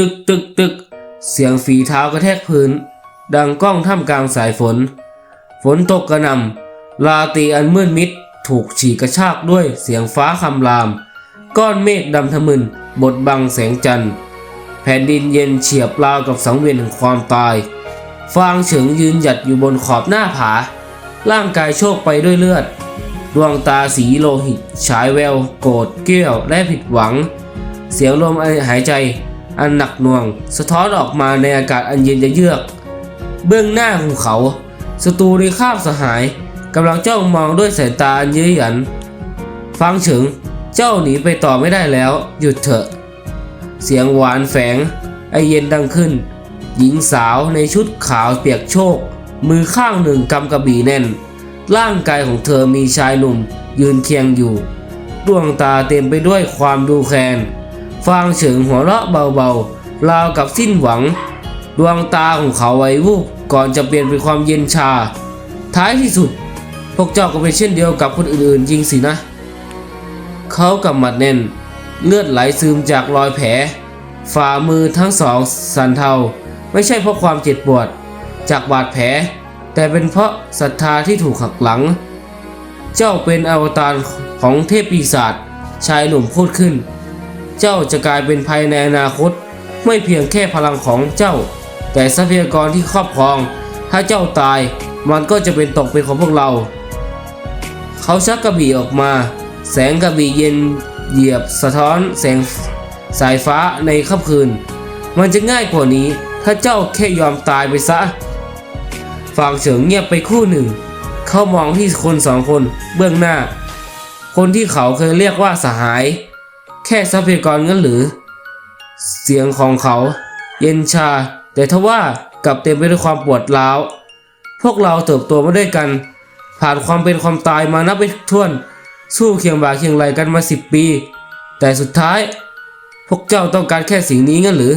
ตึกตึกตึก เสียงฝีเท้ากระแทกพื้น ดังก้องท่ามกลางสายฝน ฝนตกกระหน่ำราตีอันมืดมิดถูกฉีกกระชากด้วยเสียงฟ้าคำราม ก้อนเมฆดำทะมึนบดบังแสงจันทร์ แผ่นดินเย็นเฉียบราวกับสังเวียนแห่งความตาย ฟางเฉิงยืนหยัดอยู่บนขอบหน้าผา ร่างกายโชกไปด้วยเลือด ดวงตาสีโลหิตฉายแวว โกรธเกลี้ยวและผิดหวัง เสียงลมหายใจ อันหนักหน่วง สะท้อนออกมาในอากาศอันเย็นจะเยือก เบื้องหน้าของเขาศัตรูในคาบสหายกำลังจ้องมองด้วยสายตาอันเยื้อหยัน ฟังเฉิงเจ้าหนีไปต่อไม่ได้แล้ว หยุดเถอะ เสียงหวานแฝง ไอเย็นดังขึ้น หญิงสาวในชุดขาวเปียกโชก มือข้างหนึ่งกำกระบี่แน่น ร่างกายของเธอมีชายหนุ่ม ยืนเคียงอยู่ ดวงตาเต็มไปด้วยความดูแคลน ฟางเฉิงหัวเราะเบาๆราวกับสิ้นหวัง ดวงตาของเขาไว้วูบก่อนจะเปลี่ยนเป็นความเย็นชา ท้ายที่สุด พวกเจ้าก็เป็นเช่นเดียวกับคนอื่นๆจริงสินะ เขากำมัดแน่น เลือดไหลซึมจากรอยแผล ฝ่ามือทั้งสองสันเทา ไม่ใช่เพราะความเจ็บปวด จากบาดแผล แต่เป็นเพราะศรัทธาที่ถูกหักหลัง เจ้าเป็นอวตารของเทพปีศาจชายหนุ่มพูดขึ้น เจ้าจะกลายเป็นภัยในอนาคต ไม่เพียงแค่พลังของเจ้า แต่ทรัพยากรที่ครอบครอง ถ้าเจ้าตายมันก็จะเป็นตกเป็นของพวกเรา เขาชักกระบี่ออกมา แสงกระบี่เย็นเหยียบสะท้อนแสงสายฟ้าในค่ำคืน มันจะง่ายกว่านี้ถ้าเจ้าแค่ยอมตายไปซะฟางเฉิงเงียบไปคู่หนึ่ง เขามองที่คนสองคนเบื้องหน้า คนที่เขาเคยเรียกว่าสหาย แค่ทรัพยากรงั้นหรือ เสียงของเขาเย็นชา แต่ทว่ากลับเต็มไปด้วยความปวดร้าว พวกเราเติบโตมาด้วยกัน ผ่านความเป็นความตายมานับไม่ถ้วน สู้เคียงบ่าเคียงไหลกันมาสิบปี แต่สุดท้าย พวกเจ้าต้องการแค่สิ่งนี้งั้นหรือ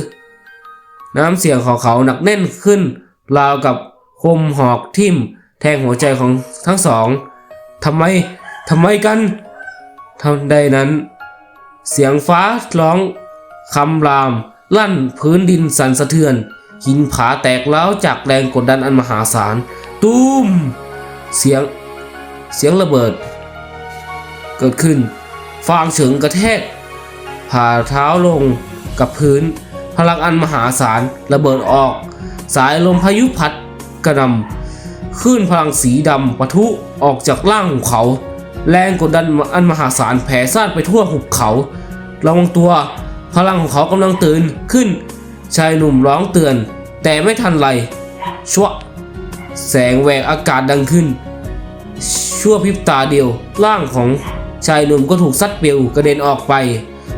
น้ำเสียงของเขาหนักแน่นขึ้น ราวกับคมหอกทิ่ม แทงหัวใจของทั้งสองทำไมทำไมกันทันใดนั้น เสียงฟ้าร้องคำราม ลั่นพื้นดินสั่นสะเทือน หินผาแตกร้าจากแรงกดดันอันมหาศาล ตูม เสียง เสียงระเบิด เกิดขึ้น ฟางเฉิงกระแทกผ่าเท้าลงกับพื้น พลังอันมหาศาลระเบิดออก สายลมพายุพัดกระนำคลื่นพลังสีดำปะทุออกจากร่างของเขา แรงกดดันอันมหาศาลแผ่ซ่านไปทั่วหุบเขาระวังตัว พลังของเขากำลังตื่นขึ้น ชายหนุ่มร้องเตือน แต่ไม่ทันไรชั่วแสงแหวกอากาศดังขึ้น ชั่วพริบตาเดียว ร่างของชายหนุ่มก็ถูกซัดเปลวกระเด็นออกไป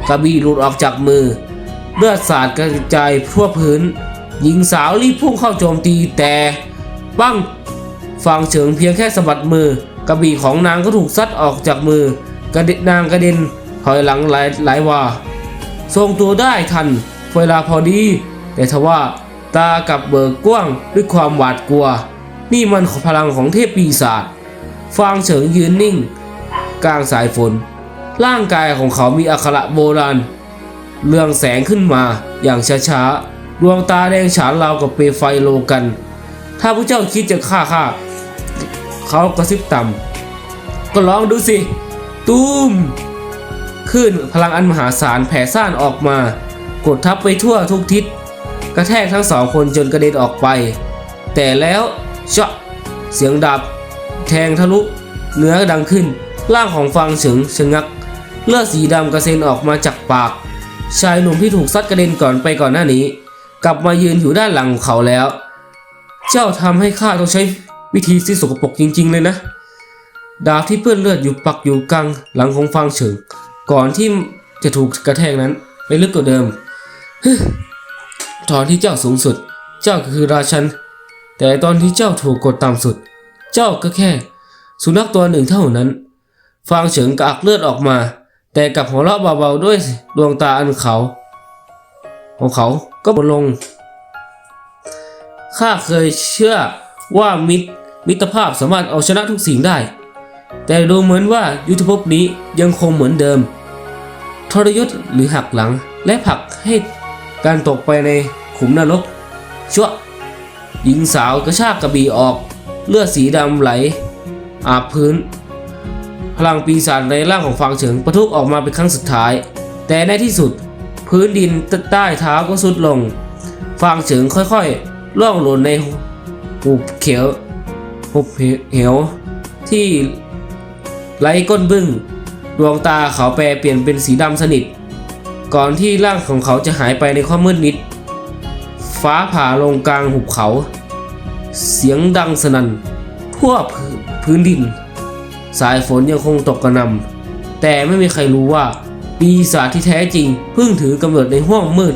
กระบี่หลุดออกจากมือ เลือดสาดกระจายทั่วพื้น หญิงสาวรีบพุ่งเข้าโจมตีแต่ปั้งฟังเฉิงเพียงแค่สะบัดมือ กระบี่ของนางก็ถูกซัดออกจากมือกระเด็นนางกระเด็นถอยหลังหลายหลายวา ทรงตัวได้ทันเวลาพอดี แต่ทว่าตากับเบิกกว้างด้วยความหวาดกลัว นี่มันพลังของเทพปีศาจฟางเฉิงยืนนิ่ง กลางสายฝน ร่างกายของเขามีอักขระโบราณ เรืองแสงขึ้นมาอย่างช้าๆดวงตาแดงฉานราวกับเปลไฟโลกัน ถ้าพระเจ้าคิดจะฆ่าข้า เขากระซิบต่ำก็ลองดูสิ ตูมขึ้นพลังอันมหาศาลแผ่ซ่านออกมา กดทับไปทั่วทุกทิศ กระแทกทั้งสองคนจนกระเด็นออกไป แต่แล้วเจาะเสียงดาบแทงทะลุ เนื้อดังขึ้น ร่างของฟังเฉิงชะงัก เลือดสีดำกระเซ็นออกมาจากปาก ชายหนุ่มที่ถูกซัดกระเด็นก่อนไปก่อนหน้านี้ กลับมายืนอยู่ด้านหลังของเขาแล้ว เจ้าทำให้ข้าต้องใช้ วิธีที่สกปรกจริง ๆ เลยนะดาบที่เปื้อนเลือดอยู่ปักอยู่กลางหลังของฟังเฉิง ก่อนที่จะถูกกระแทกนั้นไปลึกกว่าเดิมตอนที่เจ้าสูงสุด เจ้าคือราชัน แต่ตอนที่เจ้าถูกกดต่ำสุด เจ้าก็แค่ สุนัขตัวหนึ่งเท่านั้น ฟางเฉิงกากเลือดออกมา แต่กับหัวเราะเบาๆด้วยดวงตาอันเขา ของเขาก็บนลง ข้าเคยเชื่อว่ามิตร มิตรภาพสามารถเอาชนะทุกสิ่งได้ แต่ดูเหมือนว่ายุทธภพนี้ยังคงเหมือนเดิม ทรยศหรือหักหลังและผลักให้การตกไปในขุมนรกชั่วหญิงสาวกระชากกระบี่ออกเลือดสีดำไหล อาบพื้น พลังปีศาจในร่างของฟางเฉิงประทุกออกมาเป็นครั้งสุดท้าย แต่ในที่สุดพื้นดินใต้เท้าก็สุดลง ฟางเฉิงค่อยๆล่องหล่นในหุบเขียว หุบเหวที่ไร้ก้นบึ้งดวงตาเขาแปรเปลี่ยนเป็นสีดำสนิท ก่อนที่ร่างของเขาจะหายไปในความมืดมิด ฟ้าผ่าลงกลางหุบเขา เสียงดังสนั่นทั่วพื้นดิน สายฝนยังคงตกกระหนำแต่ไม่มีใครรู้ว่าปีศาจที่แท้จริงเพิ่งถือกำเนิดในห้วงมืด